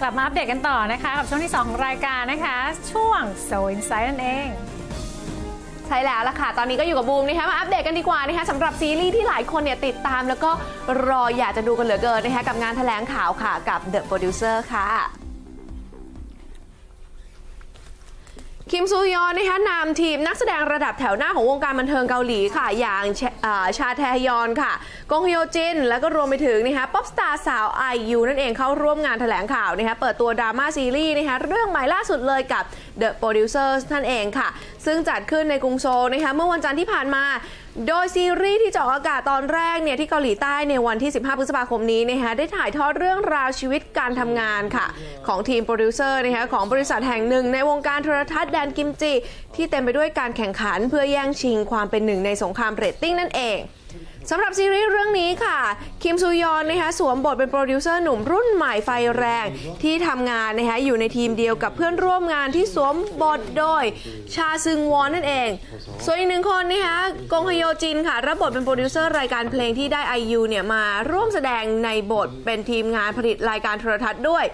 กลับมาอัปเดตกันต่อนะคะ กับช่วงที่ 2 ของรายการนะคะ ช่วง So Inside นั่นเอง ใช่แล้วล่ะค่ะ ตอนนี้ก็อยู่กับบูมนะคะ มาอัปเดตกันดีกว่านะคะสำหรับซีรีส์ที่หลายคนเนี่ยติดตามแล้วก็รออยากจะดูกันเหลือเกินนะคะกับงานแถลงข่าวค่ะกับ The Producer ค่ะ คิมซูยอนนะคะนำทีมนักแสดงระดับแถวหน้าของวงการบันเทิงเกาหลีค่ะ อย่างชาแทฮยอนค่ะ กงฮโยจิน แล้วก็รวมไปถึงนะคะป๊อปสตาร์สาวไอยูนั่นเองเข้าร่วมงานแถลงข่าวนะคะเปิดตัวดราม่าซีรีส์นะคะเรื่องใหม่ล่าสุดเลยกับ The Producers นั่นเองค่ะ ซึ่งจัดขึ้นในกรุงโซลนะคะเมื่อวันจันทร์ที่ผ่านมา โดยซีรีส์ที่จะออกอากาศตอนแรกเนี่ยที่เกาหลีใต้ในวันที่ 15 พฤษภาคมนี้นะคะได้ถ่ายทอดเรื่องราวชีวิตการทำงานค่ะ ของทีมโปรดิวเซอร์นะคะของบริษัทแห่งหนึ่ง ในวงการโทรทัศน์แดนกิมจิ ที่เต็มไปด้วยการแข่งขันเพื่อแย่งชิงความเป็นหนึ่งในสงครามเรตติ้งนั่นเอง สำหรับซีรีส์เรื่องนี้ค่ะ คิมซูยอนนะคะสวมบทเป็นโปรดิวเซอร์หนุ่มรุ่นใหม่ไฟแรง ที่ทำงานนะคะอยู่ในทีมเดียวกับเพื่อนร่วมงานที่สวมบทโดยชาซึงวอนนั่นเอง ส่วนอีกหนึ่งคนนะคะกงฮโยจินค่ะรับบทเป็นโปรดิวเซอร์รายการเพลงที่ได้ IU เนี่ยมาร่วมแสดงในบทเป็นทีมงานผลิตรายการโทรทัศน์ด้วย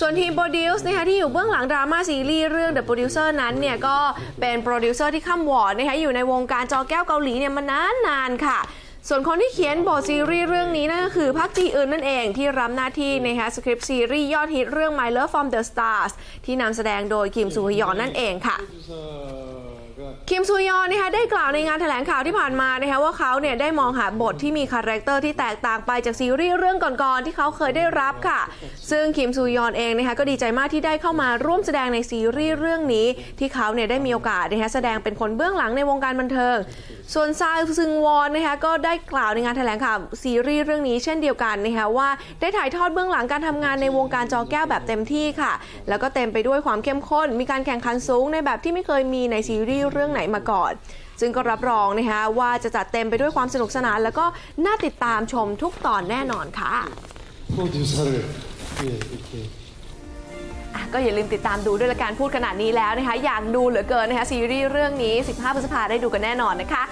ส่วนทีมโปรดิวส์นะคะที่อยู่เบื้องหลังดราม่าซีรีส์เรื่อง The Producer นั้นเนี่ยก็เป็นโปรดิวเซอร์ที่ข้ามวอร์ดนะคะอยู่ในวงการจอแก้วเกาหลีเนี่ยมานานๆค่ะ ส่วนคนที่เขียนบทซีรีส์เรื่องนี้นั่นก็คือพักจีอื่นนั่นเองที่รับหน้าที่นะคะสคริปต์ซีรีส์ยอดฮิตเรื่อง My Love from the Stars ที่นำแสดงโดยคิมซูฮยอนนั่นเองค่ะ คิมซูยอนนะคะได้กล่าวในงานแถลงข่าวที่ผ่านมานะคะว่าเขาเนี่ยได้มองหาบทที่มีคาแรคเตอร์ที่แตกต่างไปจากซีรีส์เรื่องก่อนๆที่เขาเคยได้รับค่ะ ซึ่งคิมซูยอนเองนะคะก็ดีใจมากที่ได้เข้ามาร่วมแสดงในซีรีส์เรื่องนี้ ที่เขาเนี่ยได้มีโอกาสนะคะแสดงเป็นคนเบื้องหลังในวงการบันเทิง ส่วนซาซึงวอนนะคะก็ได้กล่าวในงานแถลงข่าวซีรีส์เรื่องนี้เช่นเดียวกันนะคะว่าได้ถ่ายทอดเบื้องหลังการทำงานในวงการจอแก้วแบบเต็มที่ค่ะ แล้วก็เต็มไปด้วยความเข้มข้น มีการแข่งขันสูงในแบบที่ไม่เคยมีในซีรีส์เรื่องไหนนมาก่อน ซึ่งก็รับรองนะคะว่าจะจัดเต็มไปด้วยความสนุกสนาน แล้วก็น่าติดตามชมทุกตอนแน่นอนค่ะก็อย่าลืมติดตามดูด้วยละการพูดขนาดนี้แล้วนะคะ อยากดูเหลือเกินนะคะซีรีส์เรื่องนี้ 15 พฤษภาได้ดูกันแน่นอนนะคะ